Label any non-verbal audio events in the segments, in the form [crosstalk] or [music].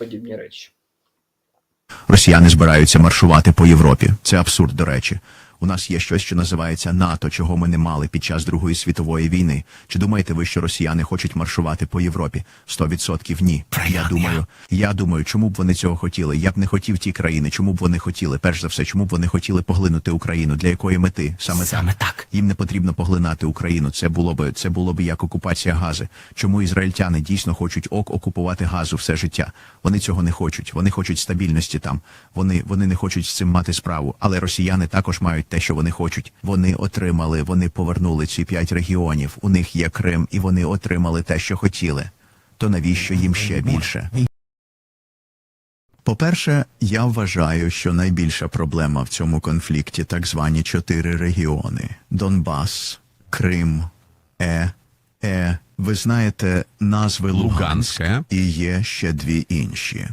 подібні речі. Росіяни збираються маршувати по Європі. Це абсурд, до речі. У нас є щось, що називається НАТО, чого ми не мали під час Другої світової війни. Чи думаєте ви, що росіяни хочуть маршувати по Європі? Сто відсотків ні. Я думаю, я думаю, чому б вони цього хотіли? Я б не хотів ті країни. Чому б вони хотіли? Перш за все, чому б вони хотіли поглинути Україну? Для якої мети? Саме, Саме так. Їм не потрібно поглинати Україну. Це було би це було б як окупація Гази. Чому ізраїльтяни дійсно хочуть ок окупувати газу все життя? Вони цього не хочуть. Вони хочуть стабільності там. Вони вони не хочуть з цим мати справу. Але росіяни також мають те, що вони хочуть. Вони отримали, вони повернули ці п'ять регіонів. У них є Крим, і вони отримали те, що хотіли. То навіщо їм ще більше? По-перше, я вважаю, що найбільша проблема в цьому конфлікті так звані чотири регіони: Донбас, Крим, Е, Е. Ви знаєте назви Луганськ, Луганське. і є ще дві інші.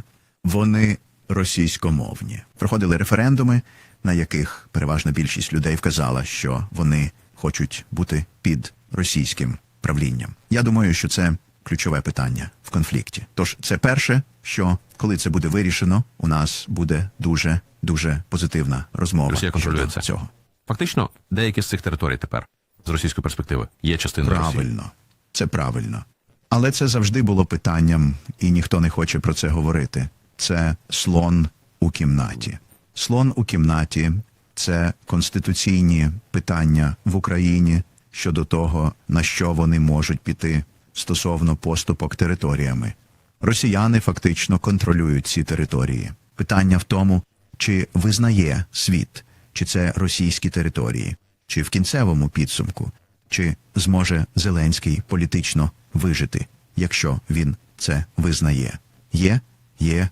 Вони російськомовні. Проходили референдуми, на яких переважна більшість людей вказала, що вони хочуть бути під російським правлінням. Я думаю, що це ключове питання в конфлікті. Тож це перше, що коли це буде вирішено, у нас буде дуже дуже позитивна розмова Росія контролює щодо це. цього. Фактично, деякі з цих територій тепер з російської перспективи є частиною Росії. Правильно, це правильно. Але це завжди було питанням, і ніхто не хоче про це говорити. Це слон у кімнаті. Слон у кімнаті це конституційні питання в Україні щодо того, на що вони можуть піти стосовно поступок територіями. Росіяни фактично контролюють ці території. Питання в тому, чи визнає світ, чи це російські території, чи в кінцевому підсумку, чи зможе Зеленський політично вижити, якщо він це визнає. Є, є,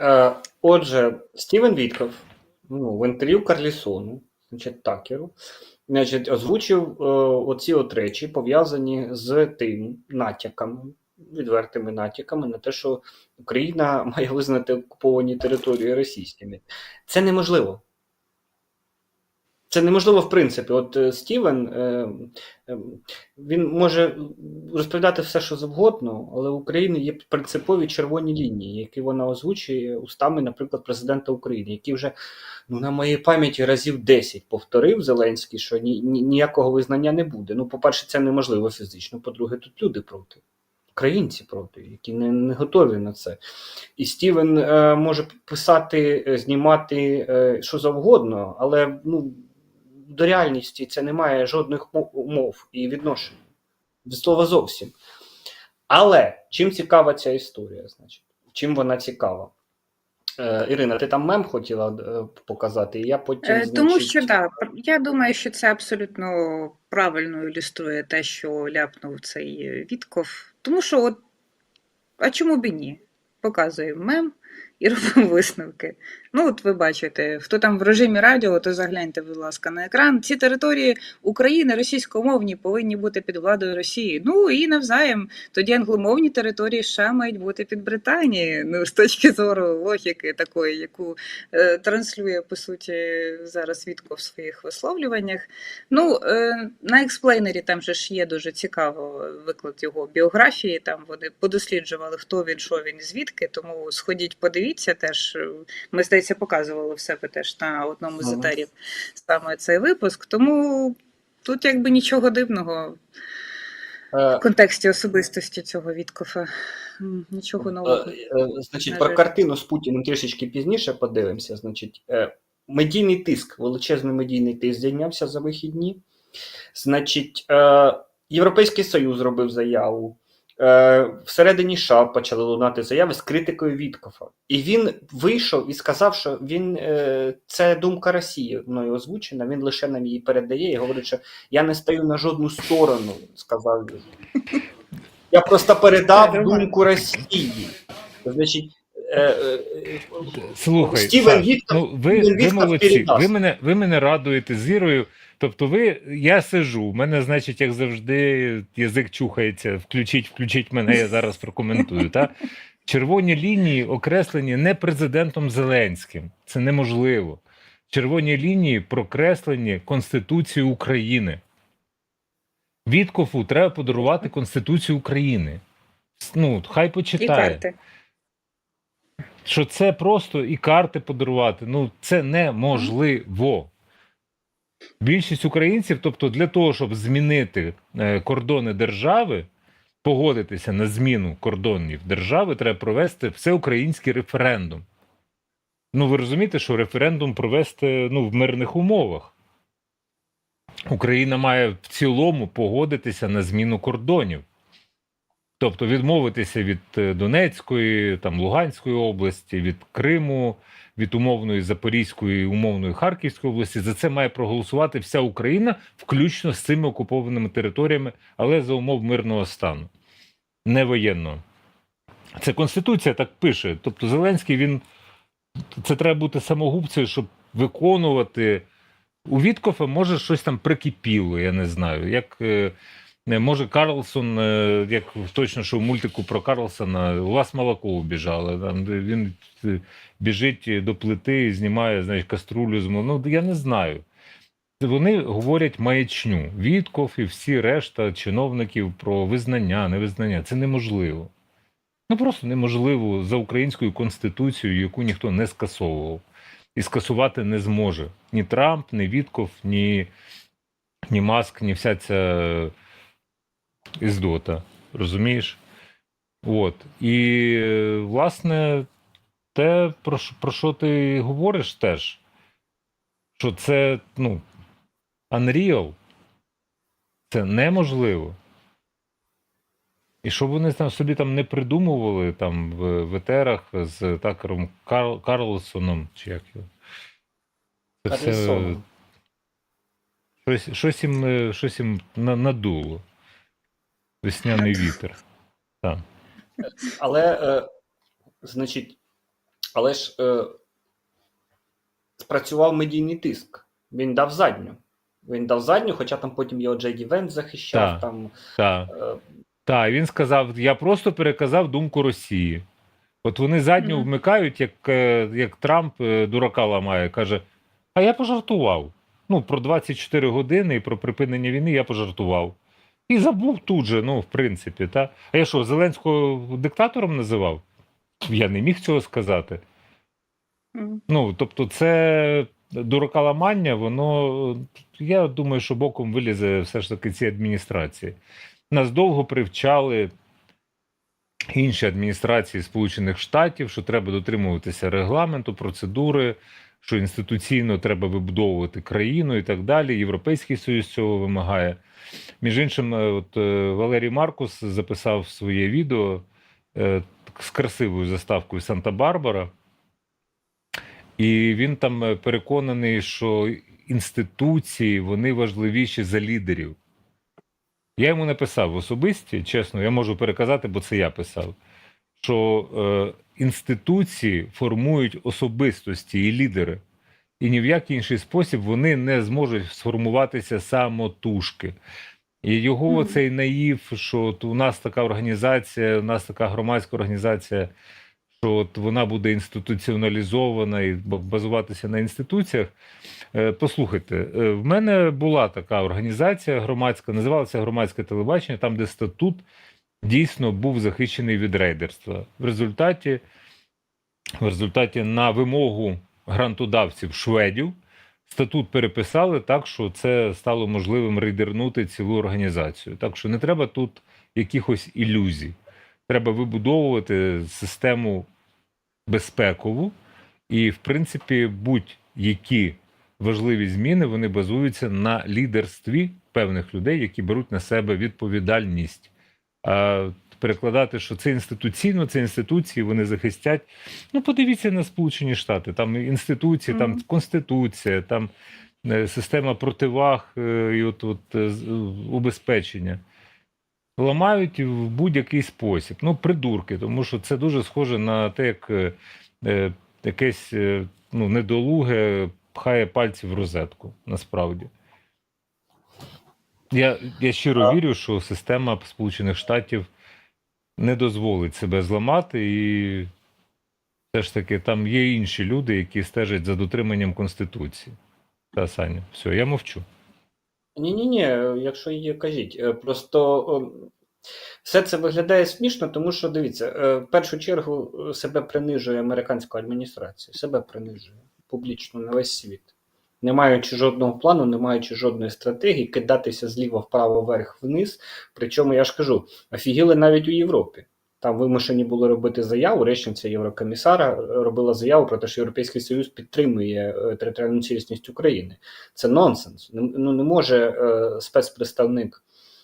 Е, отже, Стівен Вітков ну, в інтерв'ю Карлісону, значить, Такеру, значить, озвучив е, оці от речі, пов'язані з тим натяками, відвертими натяками на те, що Україна [laughs] має визнати окуповані території російськими. Це неможливо. Це неможливо в принципі. От е, Стівен е, е, він може розповідати все, що завгодно, але в Україні є принципові червоні лінії, які вона озвучує устами, наприклад, президента України, які вже ну, на моїй пам'яті разів 10 повторив Зеленський, що ні, ніякого визнання не буде. Ну, по-перше, це неможливо фізично. По-друге, тут люди проти. Українці проти, які не, не готові на це. І Стівен е, може писати, е, знімати е, що завгодно, але ну, до реальності це не має жодних умов і відношень. Від слова зовсім. Але чим цікава ця історія? Значить? Чим вона цікава? Е, Ірина, ти там мем хотіла е, показати, і я потім. Е, Тому значить, що так, я думаю, що це абсолютно правильно ілюструє те, що ляпнув цей Вітков. Тому що, от, а чому б і ні? Показуємо мем і [laughs] робимо висновки. Ну, от ви бачите, хто там в режимі радіо, то загляньте, будь ласка, на екран. Ці території України російськомовні повинні бути під владою Росії. Ну і навзаєм, тоді англомовні території США мають бути під Британією. Ну, з точки зору логіки такої, яку е, транслює по суті зараз Вітко в своїх висловлюваннях. Ну е, на експлейнері там же ж є дуже цікаво виклад його біографії. Там вони подосліджували, хто він, що він, звідки. Тому сходіть, подивіться теж. е, Ми здається, показували в себе теж на одному з етерів саме цей випуск. Тому тут якби нічого дивного е, в контексті особистості цього Віткофа. Нічого нового. Е, е, Значить, про картину з Путіним трішечки пізніше подивимося. Значить, е, медійний тиск, величезний медійний тиск здійнявся за вихідні. Значить, е, Європейський Союз зробив заяву. Е, Всередині США почали лунати заяви з критикою Віткофа. І він вийшов і сказав, що він е, це думка Росії мною озвучена. Він лише нам її передає і говорить, що я не стою на жодну сторону. Сказав він. Я просто передав думку Росії. Значить, е, Слухай, Стівен Вітков- ну ви, ви молодці. Ви мене, ви мене радуєте з вірою. Тобто, ви, я сижу, в мене, значить, як завжди, язик чухається. Включіть, включіть мене, я зараз прокоментую. Та? Червоні лінії окреслені не президентом Зеленським. Це неможливо. Червоні лінії прокреслені Конституцією України. Віткофу треба подарувати Конституцію України. Ну, хай І почитає. карти. що це просто і карти подарувати. Ну, це неможливо. Більшість українців, тобто для того, щоб змінити е, кордони держави, погодитися на зміну кордонів держави, треба провести всеукраїнський референдум. Ну, ви розумієте, що референдум провести ну, в мирних умовах. Україна має в цілому погодитися на зміну кордонів. Тобто відмовитися від е, Донецької, там Луганської області, від Криму, від умовної Запорізької, умовної Харківської області. За це має проголосувати вся Україна, включно з цими окупованими територіями, але за умов мирного стану, не воєнного. Це Конституція так пише. Тобто Зеленський він це треба бути самогубцею, щоб виконувати. У Віткофа може щось там прикипіло, я не знаю. Як е, не, може Карлсон, е, як точно що в мультику про Карлсона, у вас молоко убіжало. Він е, біжить до плити і знімає знаєш, каструлю з. Ну, я не знаю. Вони говорять маячню. Вітков і всі решта чиновників про визнання, невизнання. Це неможливо. Ну просто неможливо за українською конституцією, яку ніхто не скасовував. І скасувати не зможе ні Трамп, ні Вітков, ні, ні Маск, ні вся ця іздота. Розумієш? От. І, власне, те, про, що- про що ти говориш теж, що це, ну, unreal, це неможливо. І щоб вони там собі там не придумували там в, в етерах з Такером Кар, Карлсоном, чи як його. Це все щось, щось їм, щось їм на- надуло. Весняний вітер. Так. Але, е, значить, але ж е, спрацював медійний тиск. Він дав задню. Він дав задню, хоча там потім його Джейді Вент захищав. Так. Там, Так. е, Так, він сказав: я просто переказав думку Росії. От вони задню Мгм. вмикають, як, е, як Трамп е, дурака ламає, каже: А я пожартував. Ну, про 24 години і про припинення війни я пожартував. І забув тут же, ну, в принципі, та. А я що, Зеленського диктатором називав? Я не міг цього сказати. Ну, тобто, це дуракаламання, воно, я думаю, що боком вилізе все ж таки ці адміністрації. Нас довго привчали інші адміністрації Сполучених Штатів, що треба дотримуватися регламенту, процедури, що інституційно треба вибудовувати країну і так далі. Європейський Союз цього вимагає. Між іншим, е, от е, Валерій Маркус записав своє відео е, з красивою заставкою Санта-Барбара. І він там переконаний, що інституції вони важливіші за лідерів. Я йому написав в особисті, чесно, я можу переказати, бо це я писав, що е, інституції формують особистості і лідери, і ні в який інший спосіб вони не зможуть сформуватися самотужки. І його Мгм. цей наїв, що от у нас така організація, у нас така громадська організація, що от вона буде інституціоналізована і базуватися на інституціях. Е, Послухайте, е, в мене була така організація громадська, називалася громадське телебачення, там, де статут дійсно був захищений від рейдерства. В результаті, в результаті на вимогу грантодавців шведів статут переписали так, що це стало можливим рейдернути цілу організацію. Так що не треба тут якихось ілюзій. Треба вибудовувати систему безпекову, і, в принципі, будь-які важливі зміни вони базуються на лідерстві певних людей, які беруть на себе відповідальність. Перекладати, що це інституційно, це інституції, вони захистять. Ну, подивіться на Сполучені Штати, там інституції, там конституція, там е, система противаг е, і от, от е, убезпечення. Ламають в будь-який спосіб. Ну, придурки, тому що це дуже схоже на те, як е, якесь е, ну, недолуге пхає пальці в розетку, насправді. Я, я щиро А- вірю, що система Сполучених Штатів не дозволить себе зламати, і все ж таки там є інші люди, які стежать за дотриманням Конституції. Та, Саня, все, я мовчу. Ні, ні, ні, якщо є, кажіть. Е, Просто Все це виглядає смішно, тому що дивіться, е, в першу чергу е, себе принижує американська адміністрація, себе принижує публічно на весь світ. Не маючи жодного плану, не маючи жодної стратегії, кидатися зліва вправо, вверх, вниз. Причому я ж кажу, офігіли навіть у Європі. Там вимушені були робити заяву. Речниця Єврокомісара е, робила заяву про те, що Європейський Союз підтримує е, територіальну цілісність України. Це нонсенс. Ну не може е, спецпредставник,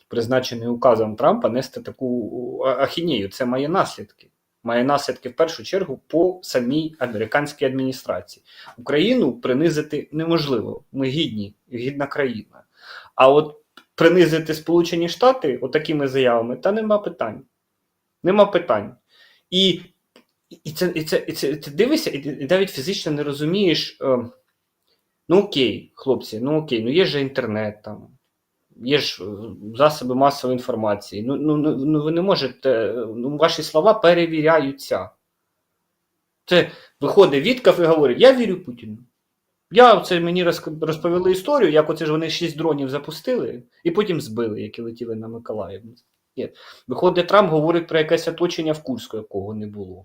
призначений указом Трампа, нести таку а- ахінею. Це має наслідки. Має наслідки в першу чергу по самій американській адміністрації. Україну принизити неможливо. Ми гідні, гідна країна. А от принизити Сполучені Штати отакими заявами, та нема питань. Нема питань. І, і, це, і, це, і це ти дивишся, і, і навіть фізично не розумієш. Е, ну окей, хлопці, ну окей, ну є ж інтернет там, є ж е, засоби масової інформації. Ну, ну, ну, ну ви не можете, ну, ваші слова перевіряються. Це виходить Віткав і говорить: Я вірю Путіну. Я оце мені розповіли історію, як оце ж вони шість дронів запустили і потім збили, які летіли на Миколаїв. Ні. Виходить, Трамп говорить про якесь оточення в Курську, якого не було.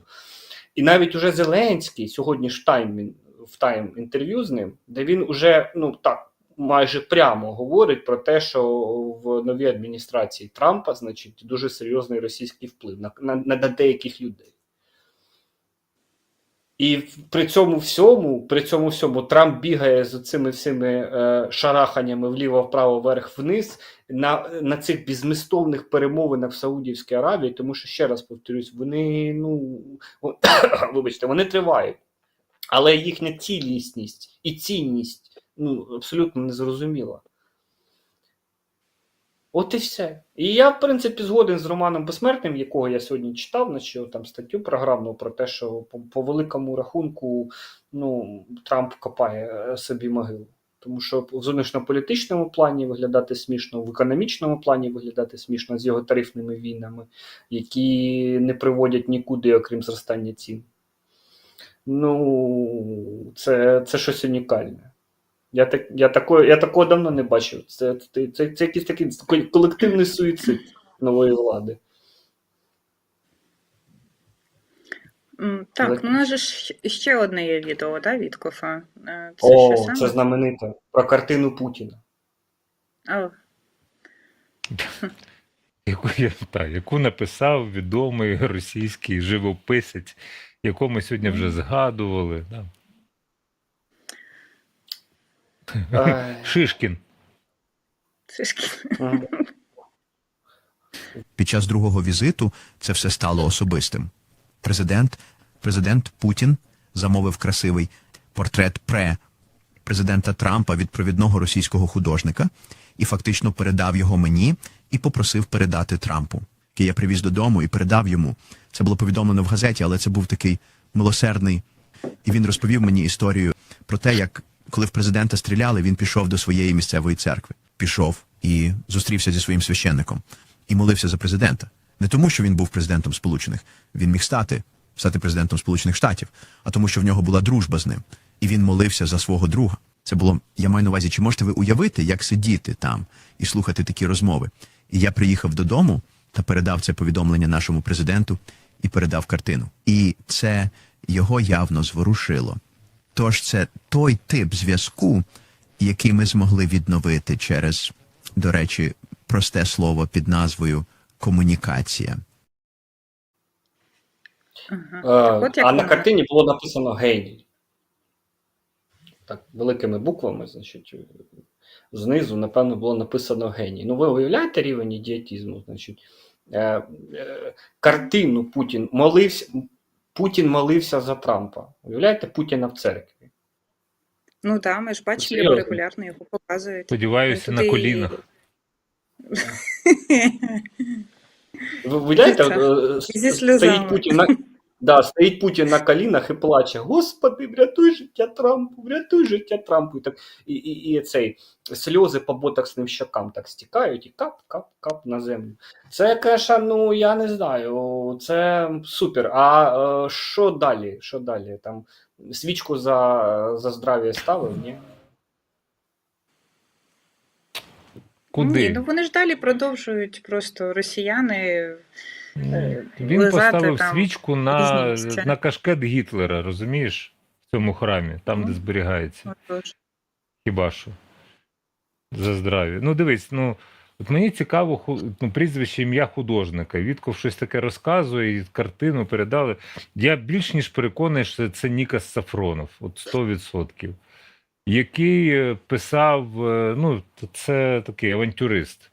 І навіть уже Зеленський сьогодні ж в тайм інтерв'ю з ним, де він уже ну так майже прямо говорить про те, що в новій адміністрації Трампа, значить, дуже серйозний російський вплив на, на, на деяких людей. І при цьому всьому, при цьому всьому Трамп бігає з цими всіми е, шараханнями вліво, вправо, вверх, вниз на, на цих безмістовних перемовинах в Саудівській Аравії, тому що ще раз повторюсь, вони ну [coughs] вибачте, вони тривають, але їхня цілісність і цінність ну абсолютно незрозуміла. От і все. І я, в принципі, згоден з Романом Безсмертним, якого я сьогодні читав, на що там статтю програмну про те, що по, по великому рахунку ну, Трамп копає е, собі могилу. Тому що в зовнішньополітичному плані виглядати смішно, в економічному плані виглядати смішно з його тарифними війнами, які не приводять нікуди, окрім зростання цін. Ну, це, це щось унікальне. Я, так, я, такого, я такого давно не бачив. Це, це, це, це якийсь такий колективний суїцид нової влади. Так, ну у нас же ж ще одне є відео, да, Віткофа? Е, Це О, що саме? це знамените. Про картину Путіна. [laughs] Яку, я- та, яку написав відомий російський живописець, якого ми сьогодні вже згадували. Да. [laughs] Шишкін. Мгм. Під час другого візиту це все стало особистим. Президент, президент Путін замовив красивий портрет пре президента Трампа від провідного російського художника і фактично передав його мені і попросив передати Трампу. Який я привіз додому і передав йому. Це було повідомлено в газеті, але це був такий милосердний. І він розповів мені історію про те, як коли в президента стріляли, він пішов до своєї місцевої церкви. Пішов і зустрівся зі своїм священником і молився за президента. Не тому, що він був президентом Сполучених, він міг стати, стати президентом Сполучених Штатів, а тому, що в нього була дружба з ним, і він молився за свого друга. Це було, я маю на увазі, чи можете ви уявити, як сидіти там і слухати такі розмови? І я приїхав додому та передав це повідомлення нашому президенту і передав картину. І це його явно зворушило. Тож це той тип зв'язку, який ми змогли відновити через, до речі, просте слово під назвою комунікація. Ага. Е, от як а на картині було написано геній. Так, великими буквами, значить, е, знизу, напевно, було написано геній. Ну, ви уявляєте рівень ідіотізму? Значить, е, е, картину Путін молився, Путін молився за Трампа. Уявляєте Путіна в церкві? Ну так, ми ж бачили, Серйозно? регулярно його показують. Сподіваюся, на колінах. [laughs] Ви уявляєте, е, стоїть Путін на. Да, стоїть Путін на колінах і плаче: Господи, врятуй життя Трампу, врятуй життя Трампу. І, так, і, і, і цей сльози по ботоксним щокам так стікають і кап-кап-кап на землю. Це, каша, ну я не знаю, це супер. А е, що далі? Що далі? Там свічку за, за здрав'я ставив, ні? Куди? Ні, ну вони ж далі продовжують просто росіяни. Ну, Він лизати поставив там свічку на, різні місця. на кашкет Гітлера, розумієш? В цьому храмі, там, де Ну. зберігається. Отож. Хіба що? За здрав'я. Ну, дивись, ну. От мені цікаво ху- ну, прізвище ім'я художника. Вітков щось таке розказує, і картину передали. Я більш ніж переконаний, що це Нікас Сафронов, от 100%. Який е, писав, е, ну, це такий авантюрист.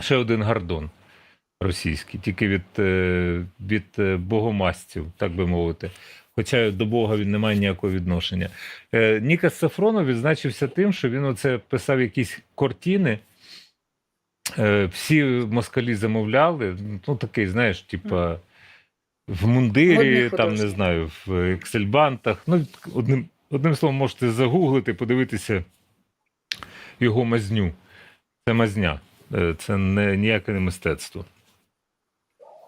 Ще один гардон російський, тільки від, е, від е, богомастів, так би мовити. Хоча до Бога він не має ніякого відношення. Е, Нікас Сафронов відзначився тим, що він оце писав якісь картини. Всі москалі замовляли. Ну, такий, знаєш, типа в мундирі, там, не знаю, в ексельбантах. Ну, одним, одним словом, можете загуглити, подивитися його мазню. Це мазня. Це не ніяке не мистецтво.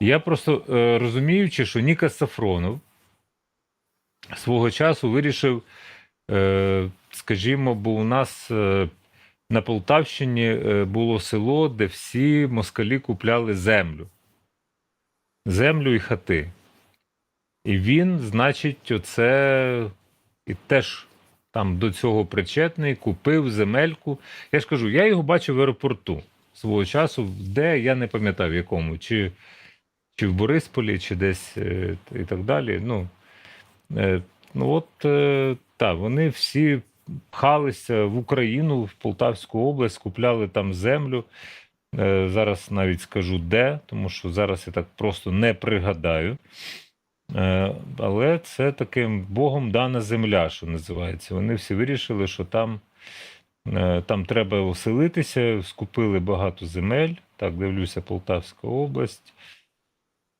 Я просто е, розуміючи, що Нікас Сафронов свого часу вирішив, е, скажімо, бо у нас е, на Полтавщині е, було село, де всі москалі купляли землю. Землю і хати. І він, значить, оце і теж там до цього причетний, купив земельку. Я ж кажу, я його бачив в аеропорту свого часу, де я не пам'ятаю в якому, чи, чи в Борисполі, чи десь е, і так далі. Ну, е, ну от е, так, вони всі пхалися в Україну, в Полтавську область, купляли там землю. Зараз навіть скажу де, тому що зараз я так просто не пригадаю. Але це таким Богом дана земля, що називається. Вони всі вирішили, що там, там треба оселитися, скупили багато земель. Так, дивлюся, Полтавська область.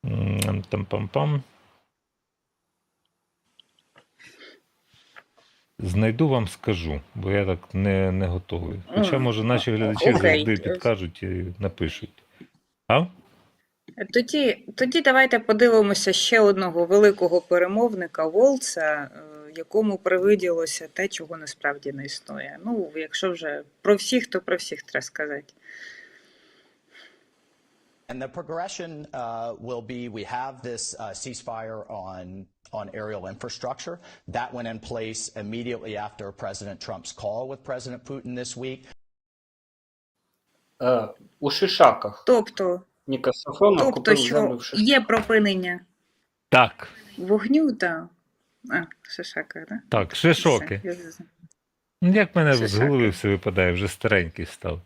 Там пам-пам. Знайду вам скажу, бо я так не, не готовий. Хоча, може, наші глядачі завжди підкажуть і напишуть. А? Тоді, тоді давайте подивимося ще одного великого перемовника Волца, е, якому привиділося те, чого насправді не існує. Ну, якщо вже про всіх, то про всіх треба сказати. And the progression uh, will be we have this uh, ceasefire on, on aerial infrastructure. That went in place immediately after President Trump's call with President Putin this week. Е, у Шишаках. Тобто, тобто купив землю що в Шишаках. є припинення Так, вогню та. А, Шишака, так? так, ще шоки. Ну, Як мене Це з голови все випадає, вже старенький став.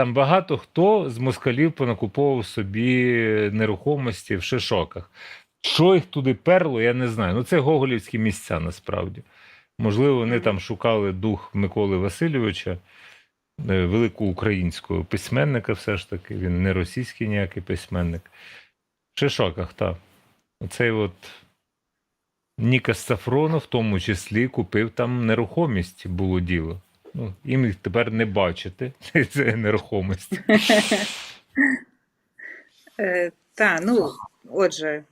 Там багато хто з москалів понакуповував собі нерухомості в шишоках. Що їх туди перло, я не знаю. Ну, це гоголівські місця насправді. Можливо, вони там шукали дух Миколи Васильовича, е, великого українського письменника, все ж таки. Він не російський ніякий письменник. В шишоках, так. Оцей от Нікас Сафронов в тому числі купив там нерухомість, було діло. Ну, їм тепер не бачити, [laughs] це нерухомість. Так, ну, отже, е,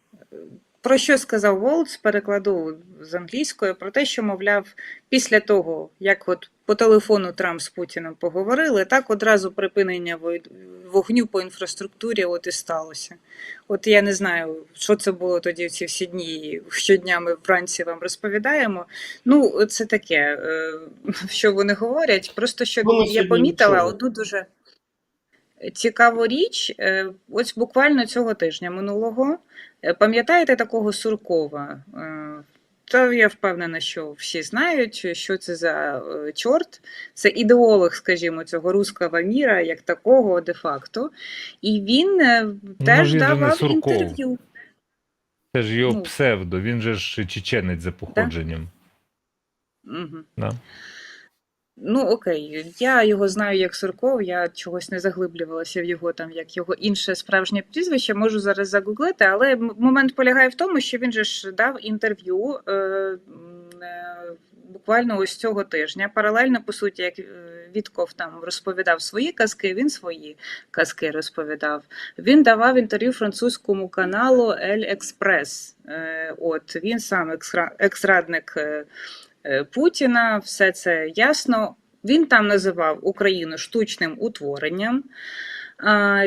про що сказав Волц, перекладу з англійської, про те, що, мовляв, після того, як от по телефону Трамп з Путіним поговорили, так одразу припинення вогню по інфраструктурі от і сталося. От я не знаю, що це було тоді в ці всі дні, щодня ми вранці вам розповідаємо. Ну, це таке, е, [laughs] що вони говорять. Просто що Ну, я помітила одну дуже цікаву річ. Е, Ось буквально цього тижня минулого. Е, Пам'ятаєте такого Суркова? Та я впевнена, що всі знають, що це за е, чорт. Це ідеолог, скажімо, цього руского міра, як такого, де-факто. І він е, теж ну, давав Сурков. інтерв'ю. Це ж його Ну. псевдо, він же ж чеченець за походженням. Мгм. Да? Ну, окей, я його знаю як Сурков, я чогось не заглиблювалася в його там, як його інше справжнє прізвище, можу зараз загуглити, але момент полягає в тому, що він же ж дав інтерв'ю е, е, буквально ось цього тижня. Паралельно, по суті, як е, Вітков там розповідав свої казки, він свої казки розповідав. Він давав інтерв'ю французькому каналу Ель Експрес. От він сам екс-ра- екс-радник. е, Путіна, все це ясно. Він там називав Україну штучним утворенням.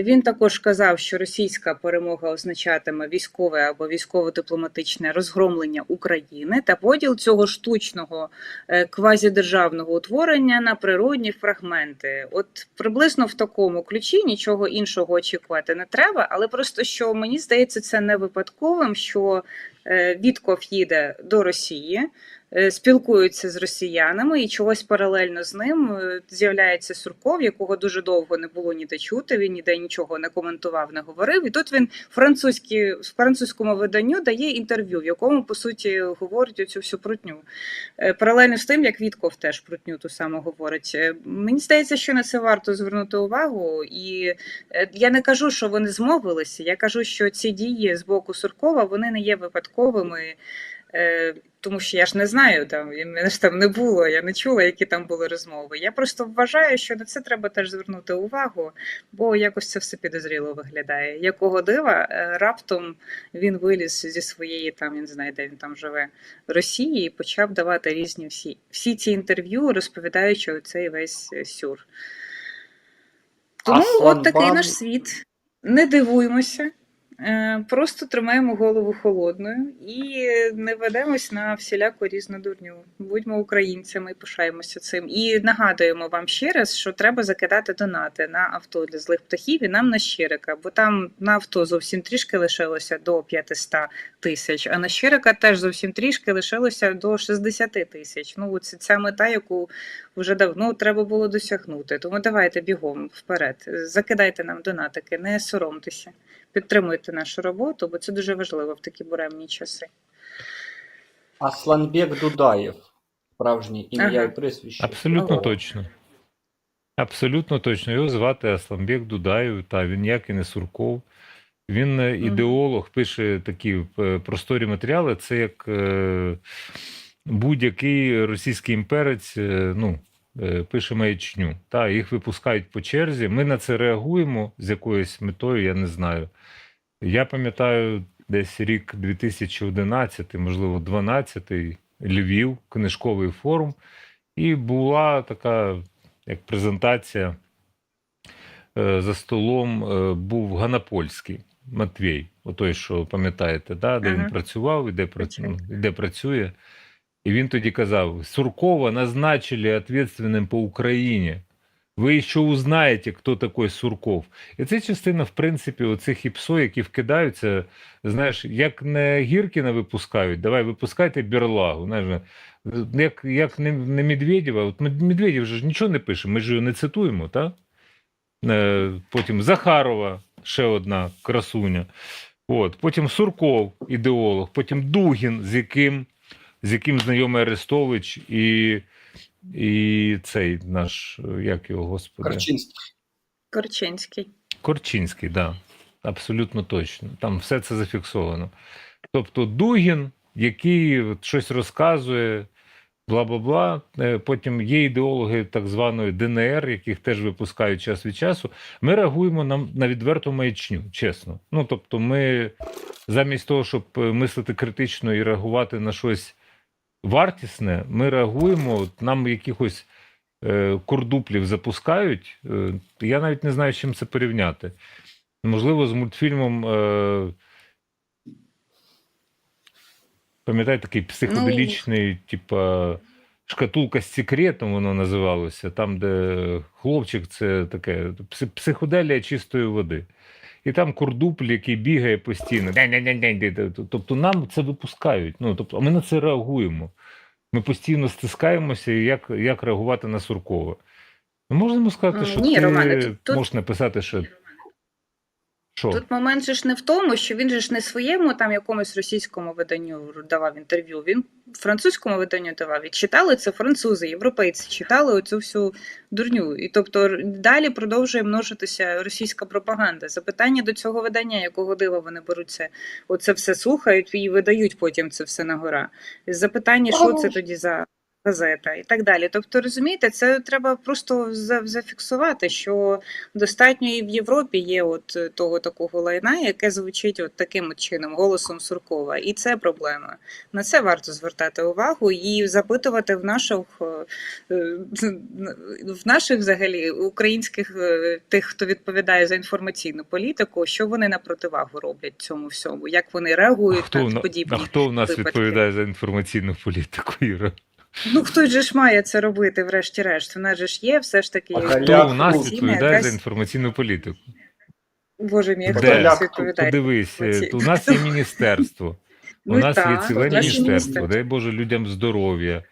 Він також казав, що російська перемога означатиме військове або військово-дипломатичне розгромлення України та поділ цього штучного е, квазідержавного утворення на природні фрагменти. От приблизно в такому ключі нічого іншого очікувати не треба, але просто що мені здається, це не випадковим, що е, Вітков їде до Росії. Е, Спілкуються з росіянами, і чогось паралельно з ним е, з'являється Сурков, якого дуже довго не було ніде чути. Він ніде нічого не коментував, не говорив. І тут він французькі в французькому виданню дає інтерв'ю, в якому по суті говорить оцю всю прутню. Е, Паралельно з тим, як Вітков теж прутню ту саму говорить. Мені здається, що на це варто звернути увагу. І я не кажу, що вони змовилися. Я кажу, що ці дії з боку Суркова вони не є випадковими. Тому що я ж не знаю, там мене ж там не було, я не чула, які там були розмови. Я просто вважаю, що на це треба теж звернути увагу, бо якось це все підозріло виглядає. Якого дива е, раптом він виліз зі своєї там, я не знаю, де він там живе, Росії і почав давати різні всі, всі ці інтерв'ю, розповідаючи оцей весь е, сюр. Тому Аслан от такий Бан- наш світ. Не дивуємося, просто тримаємо голову холодною і не ведемось на всіляку різну дурню. Будьмо українцями і пишаємося цим. І нагадуємо вам ще раз, що треба закидати донати на авто для злих птахів і нам на щирика, бо там на авто зовсім трішки лишилося до 500 тисяч, а на щирика теж зовсім трішки лишилося до 60 тисяч. Ну, це ця мета, яку вже давно треба було досягнути. Тому давайте бігом вперед. Закидайте нам донатики, не соромтеся, підтримуйте нашу роботу, бо це дуже важливо в такі буремні часи. Асланбек Дудаєв. Справжнє ім'я Ага. і прізвище. Абсолютно Ого. точно. Абсолютно точно. Його звати Асламбек Дудаєв, та він ніякий не Сурков. Він е, ідеолог, пише такі е, просторі матеріали. Це як е, будь-який російський імперець ну, пише маячню. Та, їх випускають по черзі. Ми на це реагуємо з якоюсь метою, я не знаю. Я пам'ятаю десь рік 2011, можливо, 12 Львів, книжковий форум. І була така як презентація е, за столом е, був Ганапольський Матвій, отой, що пам'ятаєте, да, де Ага. він працював і де, пра- і де працює. І він тоді казав: Суркова назначили відповідальним по Україні. Ви ще узнаєте, хто такий Сурков. І це частина, в принципі, оцих іпсо, які вкидаються. Знаєш, як не Гіркіна випускають, давай випускайте Берлагу. Знаєш, як, як не, не Медведєва, от Мед- Медведєв же нічого не пише, ми ж його не цитуємо, так? Е, Потім Захарова, ще одна красуня. От. Потім Сурков, ідеолог, потім Дугін, з яким, з яким знайомий Арестович, і, і цей наш, як його господи. Карчинський. Корчинський. Корчинський, так. Да. Абсолютно точно. Там все це зафіксовано. Тобто Дугін, який щось розказує, бла бла бла. Потім є ідеологи так званої ДНР, яких теж випускають час від часу. Ми реагуємо на, на відверту маячню, чесно. Ну тобто, ми замість того, щоб е, мислити критично і реагувати на щось вартісне, ми реагуємо, от нам якихось е, курдуплів запускають. Е, я навіть не знаю, з чим це порівняти. Можливо, з мультфільмом. Е, пам'ятаєте, такий психоделічний, типа шкатулка з секретом, воно називалося, там, де хлопчик, це таке психоделія чистої води. І там курдупль, який бігає постійно. Тобто нам це випускають. Ну, тобто, а ми на це реагуємо. Ми постійно стискаємося, як, як реагувати на Суркова. Ну, можна йому сказати, що ні, ти Романе, тут- можеш написати, що. Що? Тут момент же ж не в тому, що він же ж не своєму там якомусь російському виданню давав інтерв'ю. Він французькому виданню давав. І читали це французи, європейці, читали оцю всю дурню. І тобто далі продовжує множитися російська пропаганда. Запитання до цього видання, якого дива вони беруть це, оце все слухають і видають потім це все на гора. Запитання, що це тоді за газета і так далі. Тобто, розумієте, це треба просто за- зафіксувати, що достатньо і в Європі є от того такого лайна, яке звучить от таким от чином, голосом Суркова. І це проблема. На це варто звертати увагу і запитувати в наших е, е, в наших взагалі українських е, тих, хто відповідає за інформаційну політику, що вони на противагу роблять цьому всьому, як вони А реагують хто, на на- подібні а хто в нас випадки. відповідає за інформаційну політику, Іра? Ну, хтось же ж має це робити, врешті-решт. У нас же ж є все ж таки. А Хто у нас ну, відповідає якась- за інформаційну політику? Боже мій, хто Де? у нас відповідає? Подивись, е, Оці- у нас є [laughs] міністерство. У Ну, нас є ціле міністерство. дай Боже людям здоров'я.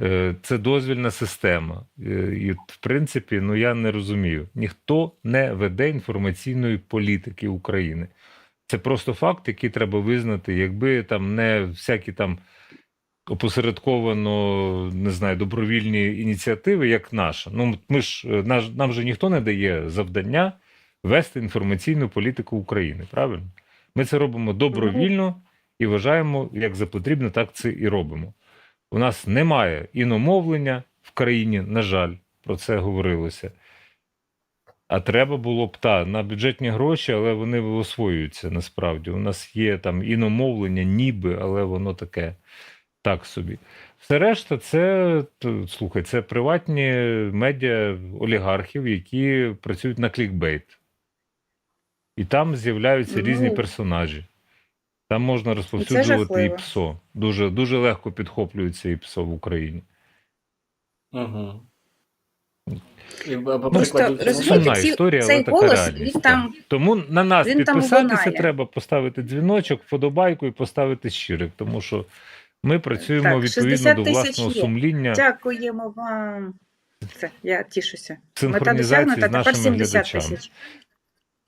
Е, Це дозвільна система. Е, І, в принципі, ну я не розумію. Ніхто не веде інформаційної політики України. Це просто факт, який треба визнати. Якби там не всякі там опосередковано, не знаю, добровільні ініціативи, як наша. Ну, ми ж наш, нам же ніхто не дає завдання вести інформаційну політику України, правильно? Ми це робимо добровільно і вважаємо, як за потрібно, так це і робимо. У нас немає іномовлення в країні, на жаль, про це говорилося. А треба було б та на бюджетні гроші, але вони освоюються насправді. У нас є там іномовлення, ніби, але воно таке так собі. Все решта, це слухай, це приватні медіа олігархів, які працюють на клікбейт. І там з'являються різні Ну. персонажі. Там можна розповсюджувати і. ПСО. Дуже, дуже легко підхоплюється і ПСО в Україні. Угу. І, Просто, розумієте, Сумна ці- історія, цей але така голос, реальність. він там- Тому на нас він підписатися треба, поставити дзвіночок, вподобайку і поставити щирик, тому що ми працюємо Так, відповідно до власного є. сумління, Дякуємо вам. Все, я тішуся. Мета досягнута, тепер нашими 70 тисяч.